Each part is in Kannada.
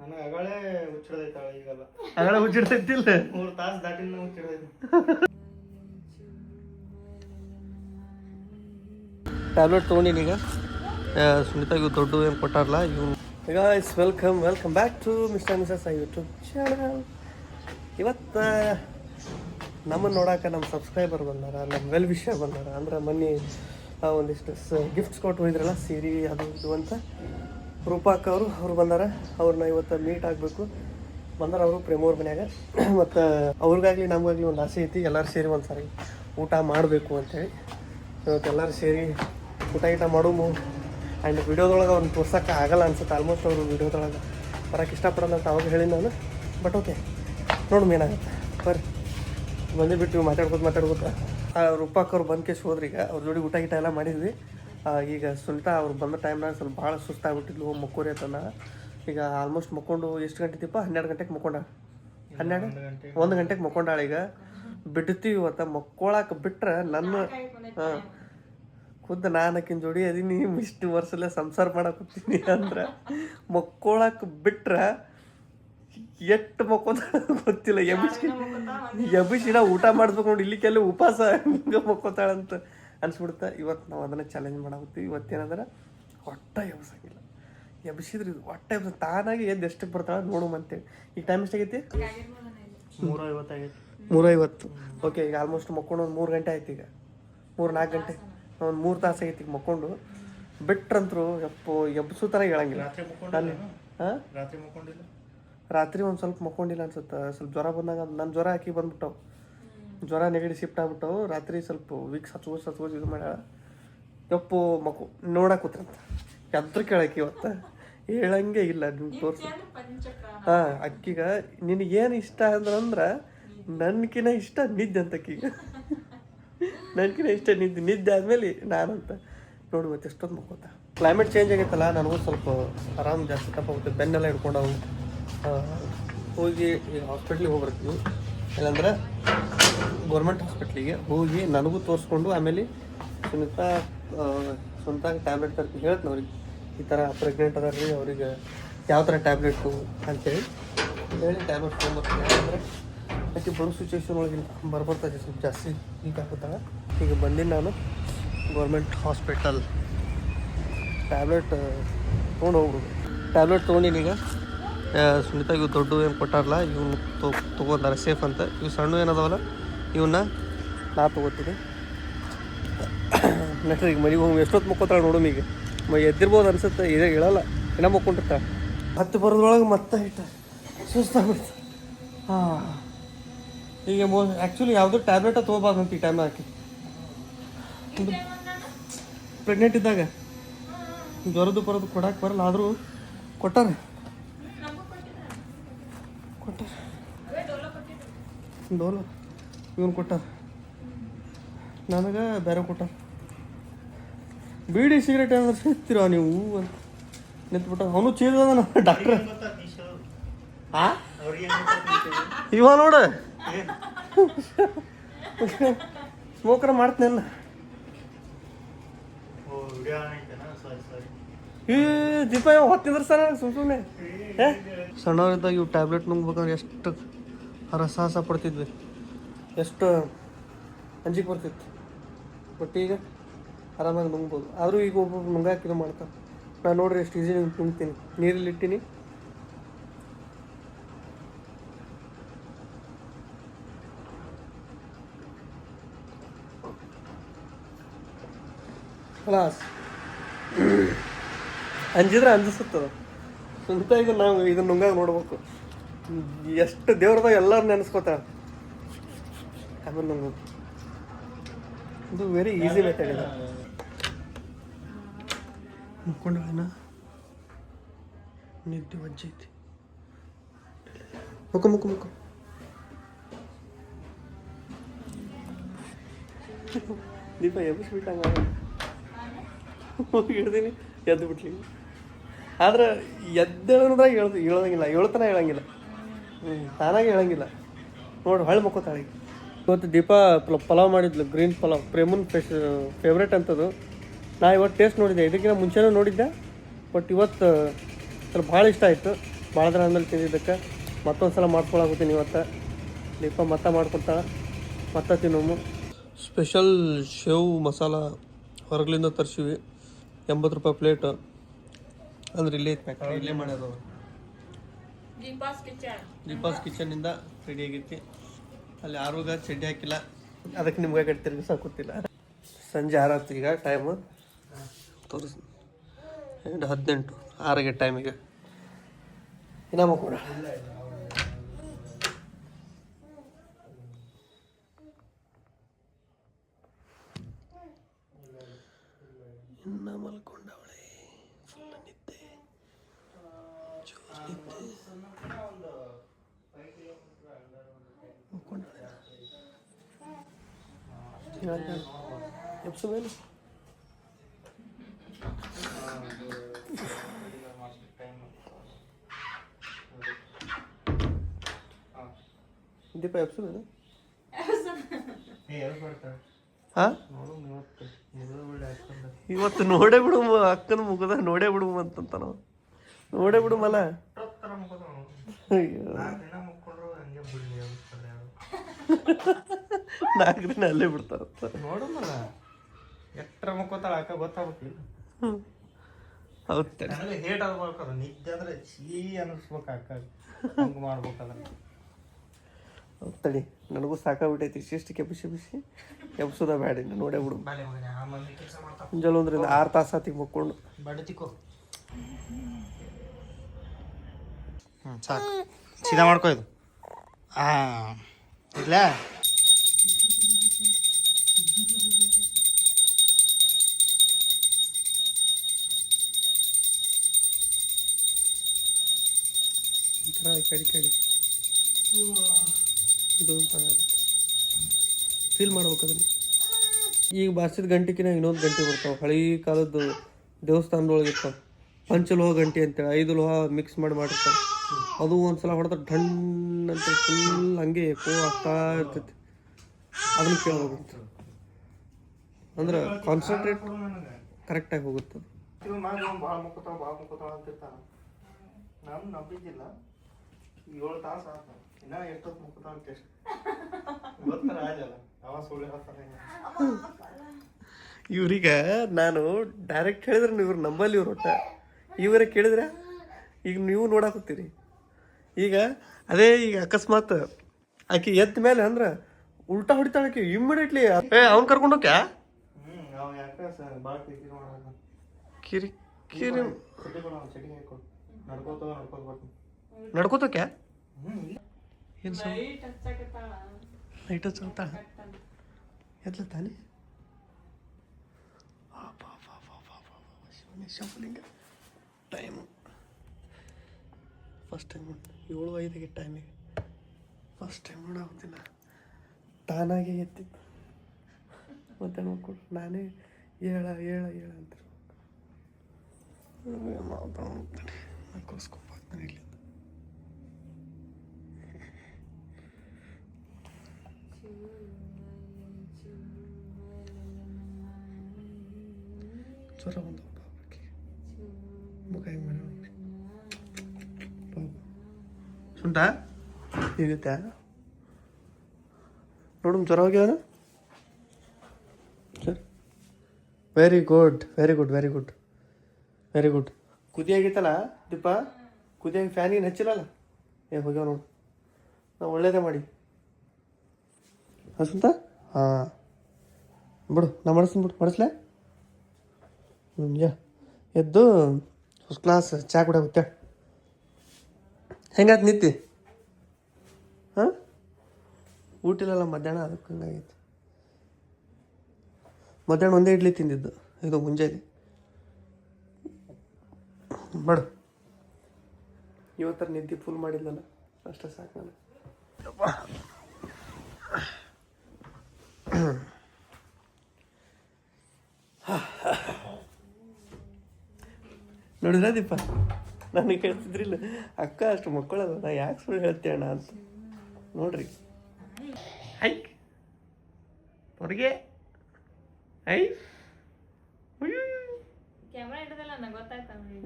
ನನಗೆ ಅಗಳೇ ಹುಚ್ಚಿಡ್ದೈತಾಳ ಈಗಲ್ಲ. ಹುಚ್ಚಿಡ್ತೈತಿಲ್ಲ ಮೂರು ತಾಸು ದಾಟಿನ ಹುಚ್ಚಿಡ್ದೈತಿ. ಟ್ಯಾಬ್ಲೆಟ್ ತೊಗೊಂಡಿನಿ ಈಗ. ಸುನೀತಾ ಇವು ದೊಡ್ಡ ಏನು ಕೊಟ್ಟಾರಲ್ಲ ಇವು guys welcome welcome back to Mr Mrs YouTube channel ಇವತ್ತು ನಮ್ಮನ್ನು ನೋಡಾಕ ನಮ್ಮ ಸಬ್ಸ್ಕ್ರೈಬರ್ ಬಂದಾರ ನಮ್ಮ ವೆಲ್ ವಿಷರ್ ಬಂದಾರ. ಅಂದ್ರೆ ಮೊನ್ನೆ ಒಂದಿಷ್ಟು ಗಿಫ್ಟ್ಸ್ ಕೊಟ್ಟು ಹೋಗಿದ್ರಲ್ಲ, ಸೀರೆ ಅದು ಇದು ಅಂತ. ರೂಪಾಕ್ ಅವರು, ಅವ್ರು ಬಂದಾರ. ಅವ್ರನ್ನ ಇವತ್ತು ಮೀಟ್ ಆಗಬೇಕು. ಬಂದಾರ ಅವರು ಪ್ರೇಮವ್ರ ಮನ್ಯಾಗ. ಮತ್ತು ಅವ್ರಿಗಾಗಲಿ ನಮಗಾಗಲಿ ಒಂದು ಆಸೆ ಐತಿ, ಎಲ್ಲರೂ ಸೇರಿ ಒಂದು ಸಾರಿ ಊಟ ಮಾಡಬೇಕು ಅಂತೇಳಿ. ಇವತ್ತು ಎಲ್ಲರೂ ಸೇರಿ ಊಟ ಗೀಟ ಮಾಡೋಮು. ಆ್ಯಂಡ್ ವೀಡಿಯೋದೊಳಗೆ ಅವ್ರನ್ನ ತೋರ್ಸೋಕೆ ಆಗಲ್ಲ ಅನ್ಸುತ್ತೆ. ಆಲ್ಮೋಸ್ಟ್ ಅವರು ವೀಡಿಯೋದೊಳಗೆ ಬರೋಕೆ ಇಷ್ಟಪಡಲ್ಲ ಅಂತ ಅವಾಗ ಹೇಳಿ ನಾನು. ಬಟ್ ಓಕೆ ನೋಡು ಏನಾಗುತ್ತೆ ಬರ್ರಿ. ಬಂದುಬಿಟ್ಟು ಬಿಟ್ಟು ಮಾತಾಡ್ಬೋದು ಮಾತಾಡ್ಕೊತ. ಆ ರೂಪಾಕ್ ಅವ್ರು ಬಂದು ಕೇಸ್ ಹೋದ್ರಿ ಈಗ ಅವ್ರ ಜೋಡಿ ಊಟ ಗೀಟ ಎಲ್ಲ ಮಾಡಿದ್ವಿ. ಈಗ ಸುನಿತಾ ಅವ್ರು ಬಂದ ಟೈಮ್ನಾಗ ಸ್ವಲ್ಪ ಭಾಳ ಸುಸ್ತಾಗ್ಬಿಟ್ಟಿದ್ಲು ಮಕ್ಕೋರಿ ಅಂತಂದ ಈಗ ಆಲ್ಮೋಸ್ಟ್ ಮಕ್ಕೊಂಡು ಎಷ್ಟು ಗಂಟೆ ತಿಪ್ಪ ಹನ್ನೆರಡು ಗಂಟೆಗೆ ಮಕ್ಕೊಂಡ. ಹನ್ನೆರಡು? ಒಂದು ಗಂಟೆಗೆ ಮಕ್ಕೊಂಡಾಳ ಈಗ. ಬಿಡ್ತೀವಿ ಇವತ್ತು ಮಕ್ಕೊಳಕ್ಕೆ ಬಿಟ್ರೆ ನನ್ನ ಹಾಂ ಖುದ್ದು ನಾನಕ್ಕಿನ ಜೋಡಿ ಅದೀನಿ ಇಷ್ಟು ವರ್ಷಲ್ಲೇ ಸಂಸಾರ ಮಾಡಕ್ಕೆ ಹೋಗ್ತೀನಿ ಅಂದ್ರೆ. ಮಕ್ಕೊಳಕ್ಕೆ ಬಿಟ್ರೆ ಎಷ್ಟು ಅಂತ ಗೊತ್ತಿಲ್ಲ. ಎಬ್ಬಿಸಿ ಎಬ್ಬಿಸಿನ ಊಟ ಮಾಡಿಸ್ಬೇಕು ನೋಡಿ ಇಲ್ಲಿ ಕೆಲವು ಉಪವಾಸ ಹಿಂಗೆ ಮಕ್ಕೋತಾಳಂತ ಅನ್ಸ್ಬಿಡುತ್ತೆ. ಇವತ್ತು ನಾವು ಅದನ್ನು ಚಾಲೆಂಜ್ ಮಾಡಾಕತ್ತೀವಿ. ಇವತ್ತೇನಂದ್ರೆ ಹೊಟ್ಟೆ ಎಬ್ಸಂಗಿಲ್ಲ. ಎಬ್ಸಿದ್ರೆ ಇದು ಒಟ್ಟ ಎಬ್ಸ ತಾನಾಗಿ ಎದ್ದು ಎಷ್ಟಕ್ಕೆ ಬರ್ತಾಳೆ ನೋಡು ಅಂತೇಳಿ. ಈಗ ಟೈಮ್ ಎಷ್ಟಾಗೈತಿ? ಮೂರ ಐವತ್ತಾಗೈತಿ ಮೂರೈವತ್ತು. ಓಕೆ ಈಗ ಆಲ್ಮೋಸ್ಟ್ ಮಕ್ಕೊಂಡು ಒಂದು ಮೂರು ಗಂಟೆ ಆಯ್ತು ಈಗ. ಮೂರು ನಾಲ್ಕು ಗಂಟೆ. ಒಂದು ಮೂರು ತಾಸು ಆಗೈತಿ ಈಗ ಮಕ್ಕೊಂಡು. ಬಿಟ್ರಂತ್ರು ಎಪ್ಪು ಎಬ್ಸು ಥರ ಹೇಳಂಗಿಲ್ಲ. ರಾತ್ರಿ ಮಕ್ಕೊಂಡಿಲ್ಲ ಹಾಂ? ರಾತ್ರಿ ಒಂದು ಸ್ವಲ್ಪ ಮಕ್ಕೊಂಡಿಲ್ಲ ಅನ್ಸುತ್ತೆ? ಸ್ವಲ್ಪ ಜ್ವರ ಬಂದಾಗ ನನ್ನ ಜ್ವರ ಹಾಕಿ ಬಂದ್ಬಿಟ್ಟವು. ಜ್ವರ ನೆಗಡಿ ಶಿಫ್ಟ್ ಆಗ್ಬಿಟ್ಟವು. ರಾತ್ರಿ ಸ್ವಲ್ಪ ವೀಕ್ಸ್ ಹಚ್ಕೋಸ್ ಹಚ್ಕೋಸ್ ಇದು ಮಾಡ್ಯಾಳ. ತಪ್ಪು ಮಕ್ಕು ನೋಡಕ್ಕೆ ಕೂತ್ರಂತ. ಎದ್ರ ಕೇಳಕ್ಕೆ ಇವತ್ತು. ಹೇಳಂಗೆ ಇಲ್ಲ ನಿಮ್ಗೆ ತೋರಿಸ. ಹಾಂ ಅಕ್ಕಿಗ ನಿನಗೇನು ಇಷ್ಟ ಅಂದ್ರೆ ನನ್ಕಿನ ಇಷ್ಟ ನಿದ್ದೆ ಅಂತ ಅಕ್ಕಿಗ ನನ್ಕಿನ ಇಷ್ಟ ನಿದ್ದೆ ನಿದ್ದೆ ಆದ್ಮೇಲೆ ನಾನಂತ. ನೋಡಿ ಮತ್ತೆ ಎಷ್ಟೊಂದು ಮಕ್ಕೋತ ಕ್ಲೈಮೇಟ್ ಚೇಂಜ್ ಆಗೈತಲ್ಲ ನನಗೂ ಸ್ವಲ್ಪ ಆರಾಮ್ ಜಾಸ್ತಿ ತಪ್ಪ ಹೋಗುತ್ತೆ ಬೆನ್ನೆಲ್ಲ ಹಿಡ್ಕೊಂಡವು. ಹೋಗಿ ಈಗ ಹಾಸ್ಪಿಟ್ಲಿಗೆ ಹೋಗ್ಬರ್ತೀವಿ. ಇಲ್ಲಾಂದ್ರೆ ಗೌರ್ಮೆಂಟ್ ಹಾಸ್ಪಿಟ್ಲಿಗೆ ಹೋಗಿ ನನಗೂ ತೋರಿಸ್ಕೊಂಡು ಆಮೇಲೆ ಸುನಿತಾ ಸ್ವಂತ ಟ್ಯಾಬ್ಲೆಟ್ ತರ್ತೀನಿ ಹೇಳ್ತೀನಿ ಅವ್ರಿಗೆ. ಈ ಥರ ಪ್ರೆಗ್ನೆಂಟ್ ಅದಾರ ರೀ ಅವ್ರಿಗೆ ಯಾವ ಥರ ಟ್ಯಾಬ್ಲೆಟು ಅಂತೇಳಿ. ಹೇಳಿ ಟ್ಯಾಬ್ಲೆಟ್ ತೊಗೊಂಬರ್ತೀನಿ ಯಾಕಂದರೆ ಆಕೆ ಬರೋ ಸಿಚುವೇಶನ್ ಒಳಗೆ ಬರ್ಬರ್ತಾ ಸ್ವಲ್ಪ ಜಾಸ್ತಿ ಈಗ ಆಗುತ್ತಾಳ ಈಗ ಬಂದಿನಿ ನಾನು ಗೌರ್ಮೆಂಟ್ ಹಾಸ್ಪಿಟಲ್ ಟ್ಯಾಬ್ಲೆಟ್ ತೊಗೊಂಡು ಹೋಗ್ಬಿಡು. ಟ್ಯಾಬ್ಲೆಟ್ ತೊಗೊಂಡಿನಿ ಈಗ. ಆ, ಸುನೀತಾ ಇವು ದೊಡ್ಡ ಏನು ಕೊಟ್ಟಾರಲ್ಲ, ಇವನು ತೊ ತೊಗೊಂತಾರೆ ಸೇಫ್ ಅಂತ. ಇವು ಸಣ್ಣ ಏನದವಲ್ಲ ಇವನ್ನ ನಾ ತೊಗೋತೀನಿ. ನೆಕ್ಸ್ಟ್ ಈಗ ಮನೆಗೆ ಹೋಗಿ ಎಷ್ಟೊತ್ತು ಮುಕ್ಕೋತಾರ ನೋಡು ಈಗ ಮ, ಎದ್ದಿರ್ಬೋದು ಅನ್ಸುತ್ತೆ, ಇದೇ ಹೇಳಲ್ಲ. ಇನ್ನ ಮಕ್ಕೊಂಡಿರ್ತಾಳೆ ಹತ್ತು ಬರೋದ್ರೊಳಗೆ ಮತ್ತೆ ಇಟ್ಟ ಸುಸ್ತಾಗ್ಬಿಡ್ತು ಹಾಂ. ಈಗ ಮೋ ಆ್ಯಕ್ಚುಲಿ ಯಾವುದೋ ಟ್ಯಾಬ್ಲೆಟ ತೊಗೋಬಾರ್ದು ಅಂತ ಈ ಟೈಮ್ ಹಾಕಿ. ಪ್ರೆಗ್ನೆಂಟ್ ಇದ್ದಾಗ. ಜ್ವರದ್ದು ಬರೋದು ಕೊಡಕ್ಕೆ ಬರಲ್ಲ, ಆದರೂ ಕೊಟ್ಟಾರ. ಕೊಟ್ಟಾರ? ಡೋಲು ಇವನು ಕೊಟ್ಟಾರ ನನಗೆ ಬೇರೆ ಕೊಟ್ಟಾರ ಬೀಡಿ ಸಿಗರೇಟ್ ಏನಾದ್ರು ಸಿಗ್ತೀರಾ ನೀವು ಅಂತ. ನಿಂತ್ಬಿಟ್ಟ. ಅವನು ಚೀಲದ ಡಾಕ್ಟ್ರ್. ಇವ ನೋಡ. ಸ್ಮೋಕರ್ ಮಾಡ್ತೀನಿ ಓ ವಿಡಿಯೋ ಐತೆನಾ ಸಾರಿ ಸಾರಿ. ಈ ದೀಪ ಹೊತ್ತಿದ್ರ ಸರ್ ಸುಮ್ ಸುಮ್ಮನೆ ಏ? ಸಣ್ಣವರಿದ್ದಾಗ ಇವು ಟ್ಯಾಬ್ಲೆಟ್ ನುಂಗ್ಬೇಕಂದ್ರೆ ಎಷ್ಟು ಹರಸಾಹಸ ಪಡ್ತಿದ್ವಿ. ಎಷ್ಟು ಅಂಜಿಕೆ ಬರ್ತಿತ್ತು. ಬಟ್ ಈಗ ಆರಾಮಾಗಿ ನುಂಗ್ಬೋದು. ಆದರೂ ಈಗ ಒಬ್ಬೊಬ್ರು ನುಂಗಾಕ ಇದು ಮಾಡ್ತಾರೆ. ನಾನು ನೋಡ್ರಿ ಎಷ್ಟು ಈಸಿ ನುಂಗ್ತೀನಿ. ನೀರಲ್ಲಿ ಇಟ್ಟಿನಿ. ಕ್ಲಾಸ್ ಅಂಜಿದ್ರೆ ಅಂಜಿಸುತ್ತದ. ಸ್ವಂತ ಈಗ ನಾವು ಇದನ್ನ ನುಂಗಾಗ ನೋಡ್ಬೇಕು. ಎಷ್ಟು ದೇವ್ರದಾಗ ಎಲ್ಲರೂ ನೆನೆಸ್ಕೋತಾರ ಆಮೇಲೆ ನುಂಗು ಇದು ವೆರಿ ಈಸಿ ಮೆಥಡ್ ಇದೆ. ಮುಕ್ಕೊಂಡವೇನ ನಿದ್ದೆ ವಜ್ಜೈತಿ ಮುಖ ಮುಖ ಮುಖ ದೀಪ ಎಬ್ಬಿಸ್ಬಿಟ್ಟಂಗ. ಹೋಗಿ ಹಿಡ್ದೀನಿ ಎದ್ದು ಬಿಟ್ಲಿ. ಆದ್ರೆ ಎದ್ದೇಳೋದ್ರಾಗ ಹೇಳ್ದು, ಹೇಳೋದಂಗಿಲ್ಲ, ಹೇಳ್ತಾನೆ ಹೇಳಂಗಿಲ್ಲ. ತಾನಾಗೆ ಹೇಳಂಗಿಲ್ಲ. ನೋಡಿ ಹೊಳೆ ಮಕ್ಕೋತಾಳೆ ಇವತ್ತು ದೀಪ ಪಲ- ಪಲಾವ್ ಮಾಡಿದ್ಲು, ಗ್ರೀನ್ ಪಲಾವ್, ಪ್ರೇಮನ್ ಫೆಶ್ ಫೇವ್ರೇಟ್ ಅಂತದು. ನಾ ಇವತ್ತು ಟೇಸ್ಟ್ ನೋಡಿದ್ದೆ ಇದಕ್ಕಿಂತ ಮುಂಚೆನೂ ನೋಡಿದ್ದೆ ಬಟ್ ಇವತ್ತು ಸ್ವಲ್ಪ ಭಾಳ ಇಷ್ಟ ಆಯಿತು. ಭಾಳ ದಿನ ಆದ್ಮೇಲೆ ತಿಂದಿದ್ದಕ್ಕೆ. ಮತ್ತೊಂದು ಸಲ ಮಾಡ್ಕೊಳಕತ್ತೀನಿ ಇವತ್ತು. ದೀಪ ಮತ್ತೆ ಮಾಡ್ಕೊಡ್ತಾಳೆ, ಮತ್ತೆ ತಿನ್ನೋಮು. ಸ್ಪೆಷಲ್ ಶೇವ್ ಮಸಾಲ ಹೊರಗಲಿಂದ ತರಿಸಿವಿ, ಎಂಬತ್ತು ರೂಪಾಯಿ ಪ್ಲೇಟ್ ಅಂದ್ರೆ ಇಲ್ಲೇ ಪ್ಯಾಕ್ ಇಲ್ಲೇ ಮಾಡೋದು. ಅವ್ರು ದೀಪಾಸ್ ಕಿಚನ್ ದೀಪಾಸ್ ಕಿಚನಿಂದ ರೆಡಿ ಆಗೈತಿ. ಅಲ್ಲಿ ಆರೋಗ್ಯ ಚಡ್ಡಿ ಹಾಕಿಲ್ಲ. ಅದಕ್ಕೆ ನಿಮ್ಗೆ ಕಡೆ ತಿರುಗಿಸ ಗೊತ್ತಿಲ್ಲ. ಸಂಜೆ ಆರಾತು ಈಗ ಟೈಮು ತೋರಿಸ್ ಎಂಟು ಹದಿನೆಂಟು. ಆರಿಗೆ ಟೈಮಿಗೆ ಇನ್ನ ಮಕ್ಕೋಣ ಎಪ್ಸು ಮೇಲೆ ದೀಪ ಎಪ್ಸು ಮೇಲೆ ಏ ಎಲ್ಲಿ ಬರ್ತಾರೆ ಹಾ ನೋಡು ಇವತ್ತು ಮುಗಿದ ಒಳ್ಳೆ ಹಾಕ್ಕೊಂಡು ಇವತ್ತು ನೋಡೇ ಬಿಡು ಮ- ಅಕ್ಕನ ಮುಗದ ನೋಡೇ ಬಿಡು ಅಂತಂತ ನಾವು ನೋಡೇ ಬಿಡು ಮಲ ಥರ ಮುಖದ ಅಯ್ಯೋ ನಾಲ್ಕು ದಿನ ಮುಕ್ಕೊಂಡ್ರು ಹಂಗೆ ಬಿಡ್ಲಿ ಅನ್ಸ್ತದೆ ಅದು. ನಾಲ್ಕು ದಿನ ಅಲ್ಲೇ ಬಿಡ್ತಾರ ನೋಡಮ್ಮಲ್ಲ ಎಟ್ರ ಮುಕ್ಕೋತಾಳ ಅಕ್ಕ ಗೊತ್ತಾಗ್ಬೇಕಿಲ್ಲ ಹೌದು. ನನಗೆ ಹೇಟ್ ಆಗ್ಬೇಕದು ನಿದ್ದೆ ಅಂದ್ರೆ ಚೀ ಅನ್ನಿಸ್ಬೇಕು ಅಕ್ಕ ಹಂಗೆ ಮಾಡ್ಬೇಕಂದ್ರೆ ತಡಿ ನನಗೂ ಸಾಕಾಗ್ಬಿಟ್ಟೈತಿ. ಇಷ್ಟಿಷ್ಟು ಬಿಸಿ ಬಿಸಿ ಎಬ್ಸೋದ ಬೇಡ ಇನ್ನು ನೋಡೇ ಬಿಡು. ಬಾಲೆ ಮಗನೇ ಆ ಮಂದಿ ಕೆಲಸ ಮಾಡ್ತಾವ. ಮುಂಜಾನೆ ಒಂದ್ರಿಂದ ಆರು ತಾಸು ಆತಿಗೆ ಮಕ್ಕೊಂಡು. ಬಡತಿಕೋ ಹ್ಞೂ ಸಾಕು. ಸೀದಾ ಮಾಡ್ಕೋ ಇದು. ಹಾಂ ಇಲ್ಲ. ಕಡಿ ಕಡೆ. ಫೀಲ್ ಮಾಡ್ಬೇಕು ಅದನ್ನು. ಈಗ ಬಾರ್ಸಿದ ಗಂಟೆಕಿನ ಇನ್ನೊಂದು ಗಂಟೆ ಬರ್ತಾವೆ. ಹಳಿ ಕಾಲದ್ದು ದೇವಸ್ಥಾನದೊಳಗೆ ಇರ್ತಾವೆ ಪಂಚಲೋಹ ಗಂಟೆ ಅಂತೇಳಿ ಐದು ಲೋಹ ಮಿಕ್ಸ್ ಮಾಡಿ ಮಾಡಿರ್ತಾರೆ. ಅದು ಒಂದ್ಸಲ ಹೊಡೆದ್ರೆ ಢಣ್ ಅಂತ ಫುಲ್ ಹಂಗೆ ಕೋ ಆಗ್ತಾ ಇರ್ತೈತಿ. ಅದನ್ನ ಕೇಳೋದಂತ ಅಂದ್ರೆ ಕಾನ್ಸಂಟ್ರೇಟ್ ಕರೆಕ್ಟಾಗಿ ಹೋಗುತ್ತೆ ಭಾಳ ಮುಕ್ಕೋತಾವ ಭಾಳ ಮುಕ್ಕೋತಾವ ಅಂತಿರ್ತಾನ ನಾನು ನಂಬಿದ್ದಿಲ್ಲ. ಏಳು ತಾಸು ಆತ. ಇನ್ನ ಎಷ್ಟೊತ್ತು ಮುಕ್ಕೋತಾವ ಅಂತ ಎಷ್ಟು? ಗೊತ್ತರ ಆಗಲ್ಲ ಅವ ಸುಳ್ಳು ಹೇಳ್ತಾನೆ. ಇವ್ರಿಗೆ ನಾನು ಡೈರೆಕ್ಟ್ ಹೇಳಿದ್ರೆ ಇವ್ರು ನಂಬಲ್ಲಿ ಇವ್ರು ಒಟ್ಟ. ಇವರೇ ಕೇಳಿದ್ರೆ ಈಗ ನೀವು ನೋಡಾಕತ್ತೀರಿ. ಈಗ ಅದೇ ಈಗ ಅಕಸ್ಮಾತ್ ಆಕಿ ಎತ್ತ ಮೇಲೆ ಅಂದ್ರೆ ಉಲ್ಟಾ ಹೊಡಿತಾಳೆ ಆಕಿ ಇಮ್ಮಿಡಿಯೇಟ್ಲಿ ಏ ಅವ್ನು ಕರ್ಕೊಂಡು ಹೋಗ್ಯಾ? ಕಿರಿ ಕಿರಿ ನಡ್ಕೋತೋಕ್ಯಾ ಏನು ಸಹ ಲೈಟ್ ಹಚ್ಚೋತಾ ಎದ್ಲ ತಾನೆ? ಶಿವನೇ ಶಂಭುಲಿಂಗ ಟೈಮು ಫಸ್ಟ್ ಟೈಮ್ ಏಳು ಐದಿಗೆ ಟೈಮಿಗೆ ಫಸ್ಟ್ ಟೈಮ್ ನೋಡಾಗುತ್ತಿಲ್ಲ ತಾನಾಗೆ ಎತ್ತಿತ್ತು ಮತ್ತೆ ನೋಡ್ಕೊಡು. ನಾನೇ ಏಳ ಏಳ ಏಳ ಅಂತ ಕೋಸ್ಕೊಂಬಾಗ್ತಾನೆ ಇಲ್ಲಿಂದ. ಜ್ವರ ಒಂದು ಮುಖ ಹೆಂಗೆ ಮಾಡಿ ಪಾಪ ಸುಂಟ ಹೇಗುತ್ತೆ ನೋಡು ಜ್ವರ ಹೋಗ್ಯಾನ sir very good very good very good very good ಕುದಿ ಆಗೈತಲ್ಲ ದೀಪ ಕುದಿಯಾಗಿ ಫ್ಯಾನಿಗೆ ಹಚ್ಚಿಲ್ಲಲ್ಲ ಏ ಹೋಗ್ಯಾವ ನೋಡು ನಾವು ಒಳ್ಳೇದೇ ಮಾಡಿ ಹಸುಂತ ಹಾಂ ಬಿಡು ನಾ ಮಾಡಿಸ್ತೀನಿ ಬಿಡು ಮಾಡಿಸ್ಲೇ ಹ್ಞೂ ಯಾ ಎದ್ದು ಫಸ್ಟ್ ಕ್ಲಾಸ್ ಚಾ ಕೂಡ ಗೊತ್ತ ಹೆಂಗಾಯ್ತು ನಿತ್ತಿ ಹಾಂ? ಊಟ ಇಲ್ಲಲ್ಲ ಮಧ್ಯಾಹ್ನ ಅದಕ್ಕೆ ಹಂಗಾಗಿತ್ತು ಮಧ್ಯಾಹ್ನ ಒಂದೇ ಇಡ್ಲಿ ತಿಂದಿದ್ದು ಇದು ಮುಂಜಾನೆ. ಬಡ ಇವತ್ತರ ನಿದ್ದೆ ಫುಲ್ ಮಾಡಿಲ್ಲಲ್ಲ ಅಷ್ಟೇ ಸಾಕು ನಾನು ನೋಡಿದ್ರ ದೀಪ? ನನಗೆ ಹೇಳ್ತಿದ್ರಿಲ್ಲ ಅಕ್ಕ ಅಷ್ಟು ಮಕ್ಕಳಲ್ಲ ನಾ ಯಾಕೆ ಸುಳ್ಳು ಹೇಳ್ತೀಯ ಅಣ್ಣ ಅಂತ. ನೋಡ್ರಿ. ಐ. ಹೊರಗೆ. ಐ.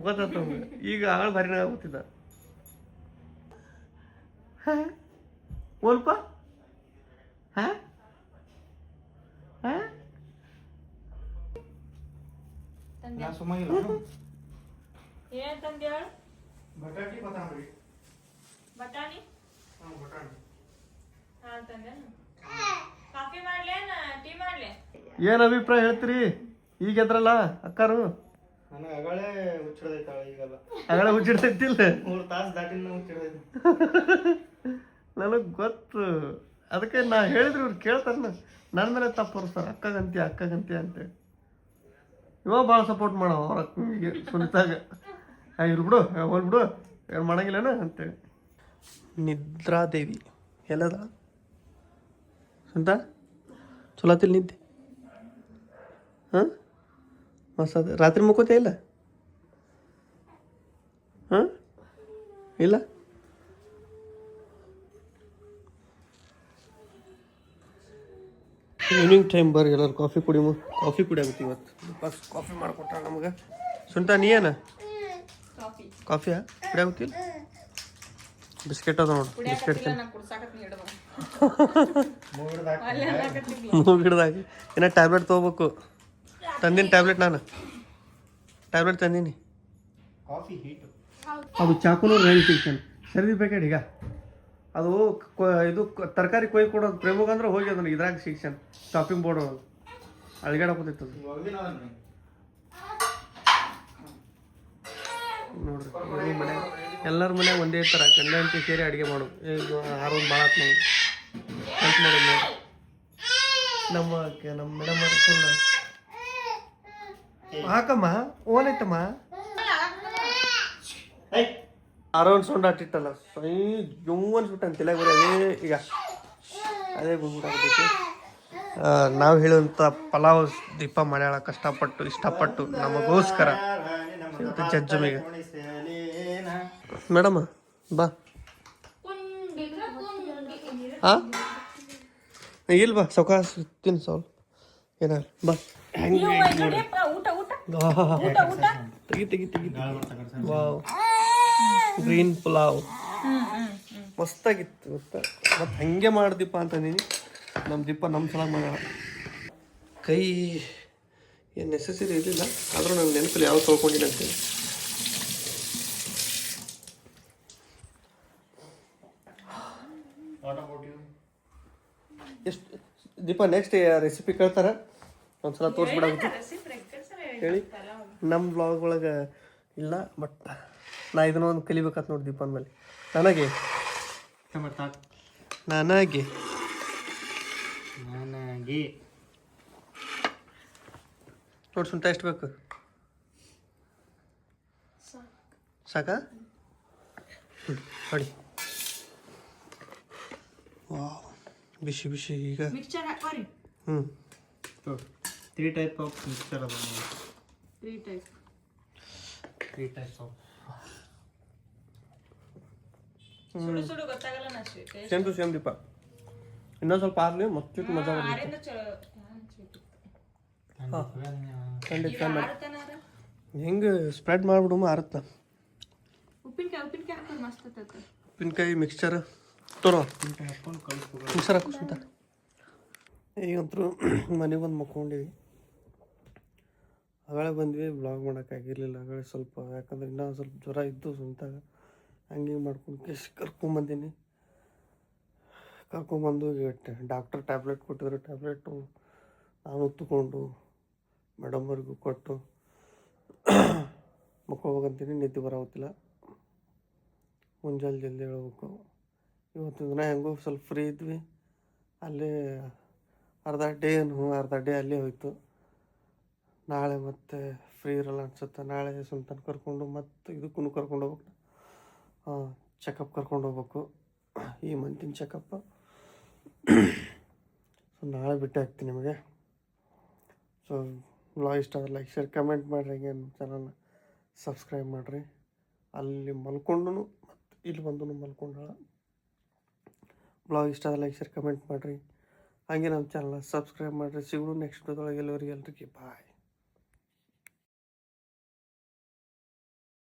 ಗೊತ್ತಾಯ್ತ. ಈಗ ಆಳು ಭಾರಿನ ಆಗುತ್ತಿದ್ದ ಓಲ್ಪ ಹಾ? ಹಾ? ತಂದೆ ನಾ ಏನ್ ತಂದೆ ಹೇಳು ಬಟಾಟಿ ಕೊತ್ತಂಬರಿ. ಬಟಾಣಿ? ಬಟಾಣಿ. ಕಾಫಿ ಮಾಡ್ಲೇನ ಟೀ ಮಾಡ್ಲೆ? ಏನು ಅಭಿಪ್ರಾಯ ಹೇಳ್ತೀರಿ? ಈಗ ಎದ್ರಲ್ಲ ಅಕ್ಕಾರು? ನನಗೆ ಅಗಳೇ ಹುಚ್ಚಿಡ್ದೈತಾಳ ಈಗಲ್ಲ. ಅಗಳ ಹುಚ್ಚಿಡ್ತೈತಿಲ್ಲ ಮೂರು ತಾಸು ದಾಟಿನ ಹುಚ್ಚಿಡ್ದೈತಿ ನನಗೆ ಗೊತ್ತು. ಅದಕ್ಕೆ ನಾ ಹೇಳಿದ್ರು ಇವ್ರು ಕೇಳ್ತಾರ ನನ್ನ ಮೇಲೆ ತಪ್ಪು ಹೊರಿಸ್ತಾರೆ. ಅಕ್ಕಗಂತಿ ಅಕ್ಕಗಂತಿ ಅಂತೇಳಿ. ಇವ ಭಾಳ ಸಪೋರ್ಟ್ ಮಾಡವ ಅವ್ರ ಅಕ್ಕನಿಗೆ ಸುನಿತಾಗ. ಇವ್ರು ಬಿಡು. ಹೋಲ್ ಬಿಡು. ಏನು ಮಾಡಂಗಿಲ್ಲನ ಅಂತೇಳಿ. ನಿದ್ರಾದೇವಿ. ಎಲ್ಲದ? ಅಂತ ಚಲೋತಿಲ್ಲ ನಿದ್ದೆ. ಹಾಂ? ಮಸ್ತ್ ರಾತ್ರಿ ಮುಕ್ಕೋತೆ ಇಲ್ಲ? ಹಾಂ? ಇಲ್ಲ? ಈವ್ನಿಂಗ್ ಟೈಮ್ ಬರ್ರಿ, ಎಲ್ಲರೂ ಕಾಫಿ ಕುಡಿಮು. ಕಾಫಿ ಕುಡಿಯಾಗುತ್ತೆ ಇವತ್ತು. ಫಸ್ಟ್ ಕಾಫಿ ಮಾಡಿಕೊಟ್ರ ನಮಗೆ. ಸುಂಟ, ನೀ ಏನ? ಕಾಫಿ ಕುಡಿಯಾಗುತ್ತಿಲ್ಲ ಬಿಸ್ಕೆಟ್ ಅದ ನೋಡಿ ಬಿಸ್ಕೆಟ್ ಅಲ್ಲೇ ಅನ್ನಕತ್ತಿದ್ನಿ ಇನ್ನ ಟ್ಯಾಬ್ಲೆಟ್ ತಗೋಬೇಕು. ತಂದೀನಿ ಟ್ಯಾಬ್ಲೆಟ್ ನಾನು. ಟ್ಯಾಬ್ಲೆಟ್ ತಂದೀನಿ. Coffee heat. ಅದು ಚಾಕುನೂ ರೈಲ್ ಸಿಗ್ತಾನೆ ಸರಿ ಪ್ಯಾಕೆಟ್ ಈಗ ಅದು ಕೊ- ಇದು ತರಕಾರಿ ಕೊಯ್ ಕೊಡೋದು ಪ್ರೇಮಗಂದ್ರೆ ಹೋಗಿ ಅದನ್ನ ಇದ್ರಾಗ ಶಿಕ್ಷಣ ಶಾಪಿಂಗ್ ಬೋರ್ಡ್ ಒಳಗೆ. ಅಳಿಗಾಡಕೋತಿತ್ತು ಎಲ್ಲರ ಮನೆ. ಎಲ್ಲರ ಮನ್ಯಾಗ ಒಂದೇ ಥರ ಗಂಡ ಹೆಂಡತಿ ಸೇರಿ ಅಡುಗೆ ಮಾಡು. ಈಗ ಆರೋಗ್ಯ ಭಾಳ ಆತ್ಮ ನಾವು ಹೆಲ್ಪ್ ಮಾಡೋದು ನಮ್ಮ ನಮ್ಮ ಮೇಡಮ್ ಫುಲ್ ಹಾಕಮ್ಮ. ಓನ್ ಐತಮ್ಮ. ಐ ಆರೋನ್ ಸೌಂಡ್ ಆಟಿಟ್ಟಲ್ಲ ಸೈ ಜೋನ್ ಅನ್ಸ್ಬಿಟ್ಟು ತಲೆಗೆ ಬರೀ. ಅದೇ ಈಗ. ಅದೇ ಬಂದ್ಬಿಟ್ಟಾಗ್ತೈತಿ ನಾವು ಹೇಳುವಂಥ ಪಲಾವ್ ದೀಪ ಮಾಡ್ಯಾಳ. ಕಷ್ಟಪಟ್ಟು ಇಷ್ಟಪಟ್ಟು. ನಮಗೋಸ್ಕರ. ಇವತ್ತು ಜಜ್ಜಮಿಗೆ. ಮೇಡಮ್, ಬಾ. ಹಾ ಇಲ್ಲ ಬಾ, ಸೌಕಾಸ್ ತಿನ್ ಸ್ವಲ್ಪ ಏನ ಬಾ. ತೆಗಿ ತೆಗಿ ತೆಗಿ ವಾವ್. ಗ್ರೀನ್ ಪುಲಾವ್. ಮಸ್ತಾಗಿತ್ತು, ಗೊತ್ತಾ? ಮತ್ತೆ ಹಂಗೆ ಮಾಡ್ದಿಪ್ಪ ನೀನು ನಮ್ಮ ದೀಪ ನಮ್ಮ ಸಲ ಮಾಡೋಣ ಕೈ ಏನು ನೆಸೆಸರಿ ಇರಲಿಲ್ಲ, ಆದರೂ ನನ್ನ ನೆನಪಲ್ಲಿ ಯಾವ ತೊಳ್ಕೊಂಡಿಲ್ಲ ಅಂತೇಳಿ. ದೀಪ ನೆಕ್ಸ್ಟ್ ರೆಸಿಪಿ ಕೇಳ್ತಾರ. ಒಂದ್ಸಲ ತೋರಿಸ್ಬಿಡಾಗುತ್ತೆ ಹೇಳಿ ನಮ್ಮ ಬ್ಲಾಗ್ ಒಳಗೆ ಇಲ್ಲ ಬಟ್ ನಾ ಇದನ್ನ ಒಂದು ಕಲಿಬೇಕಾತ್ ನೋಡಿ ದೀಪನ್ ಮೇಲೆ ನನಗೆ ನನಗೆ. ನನಗೆ. ನೋಡಿ ಸುಂಟ ಎಷ್ಟು ಬೇಕು? ಸಾಕಾ. ಹ್ಞೂ ನೋಡಿ. ವಾವ್. ಬಿಸಿ ಬಿಸಿ ಈಗ. ಮಿಕ್ಸ್ಚರ್ ಹಾಕೋರಿ ಹ್ಞೂ ತ್ರೀ ಟೈಪ್ ಆಫ್ ಮಿಕ್ಸ್ಚರ್ ಅದ three type three type of ಸುಡು ಸುಡು ಗೊತ್ತಾಗಲ್ಲ ನಾ ಸೇಮ್ ಟು ಸೇಮ್ ದೀಪ. ಇನ್ನೊಂದು ಸ್ವಲ್ಪ ಆರ್ಲಿ ಮತ್ತೆ ಮಜಾ ಬರ್ತದೆ ಆರಿಂದ ಚಲೋ ಖಂಡಿತ ಹೆಂಗೆ ಸ್ಪ್ರೆಡ್ ಮಾಡ್ಬಿಡುಮ ಆರತ್ತ ಉಪ್ಪಿನಕಾಯಿ ಉಪ್ಪಿನಕಾಯಿ ಹಾಕೋದು ಮಸ್ತ್ ಇರ್ತೈತೆ ಉಪ್ಪಿನಕಾಯಿ ಮಿಕ್ಸ್ಚರ್ ತೋರೋ ಹಾಕು ಸುಂಟ ಈಗಂತರೂ ಮನೆಗೆ ಬಂದು ಮಕ್ಕೊಂಡಿವಿ. ಆಗಳೇ ಬಂದ್ವಿ ಬ್ಲಾಗ್ ಮಾಡೋಕ್ಕಾಗಿರಲಿಲ್ಲ ಆಗಳೇ ಸ್ವಲ್ಪ ಯಾಕಂದ್ರೆ ಇನ್ನೂ ಸ್ವಲ್ಪ ಜ್ವರ ಇದ್ದು ಸ್ವಂತಾಗ ಹಂಗೆ ಮಾಡ್ಕೊಂಡು ಕೇಸ್ ಕರ್ಕೊಂಬಂದೀನಿ ಕರ್ಕೊಂಬಂದು ಡಾಕ್ಟರ್ ಟ್ಯಾಬ್ಲೆಟ್ ಕೊಟ್ಟಿದ್ರು. ಟ್ಯಾಬ್ಲೆಟು ನಾನು ತಗೊಂಡು ಮೇಡಮ್ವರೆಗೂ ಕೊಟ್ಟು ಮಕ್ಕೋಬೇಕಂತೀನಿ. ನಿದ್ದೆ ಬರೋತ್ತಿಲ್ಲ ಮುಂಜಾನೆ ಜಲ್ದಿ ಹೇಳ್ಬೇಕು ಇವತ್ತಿನ ದಿನ ಹೆಂಗೂ ಸ್ವಲ್ಪ ಫ್ರೀ ಇದ್ವಿ. ಅಲ್ಲಿ ಅರ್ಧ ಡೇ ಏನು, ಅರ್ಧ ಡೇ ಅಲ್ಲೇ ಹೋಯ್ತು. ನಾಳೆ ಮತ್ತೆ ಫ್ರೀ ಇರಲ್ಲ ಅನ್ಸುತ್ತೆ. ನಾಳೆ ಸುಲ್ತಾನ್ ಕರ್ಕೊಂಡು ಮತ್ತೆ ಇದಕ್ಕೂ ಕರ್ಕೊಂಡು ಹೋಗ್ಬೇಕು. ಚೆಕಪ್ ಕರ್ಕೊಂಡು ಹೋಗ್ಬೇಕು. ಈ ಮಂತಿನ ಚೆಕಪ್ ಸೊ ನಾಳೆ ಬಿಟ್ಟು ಹಾಕ್ತೀನಿ ನಿಮಗೆ. ಸೊ ಬ್ಲಾಗ್ ಇಷ್ಟ ಆದ್ರೆ ಲೈಕ್ ಶೇರ್ ಕಮೆಂಟ್ ಮಾಡಿರಿ ಹಂಗೆ ನಮ್ಮ ಚಾನಲ್ನ ಸಬ್ಸ್ಕ್ರೈಬ್ ಮಾಡಿರಿ. ಅಲ್ಲಿ ಮಲ್ಕೊಂಡು ಮತ್ತು ಇಲ್ಲಿ ಬಂದು ಮಲ್ಕೊಂಡಾಳ. ಬ್ಲಾಗ್ ಇಷ್ಟ ಆದ ಲೈಕ್ ಶೇರ್ ಕಮೆಂಟ್ ಮಾಡಿರಿ. ಹಾಗೆ ನಮ್ಮ ಚಾನಲ್ ಸಬ್ಸ್ಕ್ರೈಬ್ ಮಾಡಿರಿ. ಸಿಗೋಣ ನೆಕ್ಸ್ಟ್ ವಿಡಿಯೋದೊಳಗೆ ಎಲ್ಲರಿಗೆ ಎಲ್ರಿಗೆ ಬಾಯ್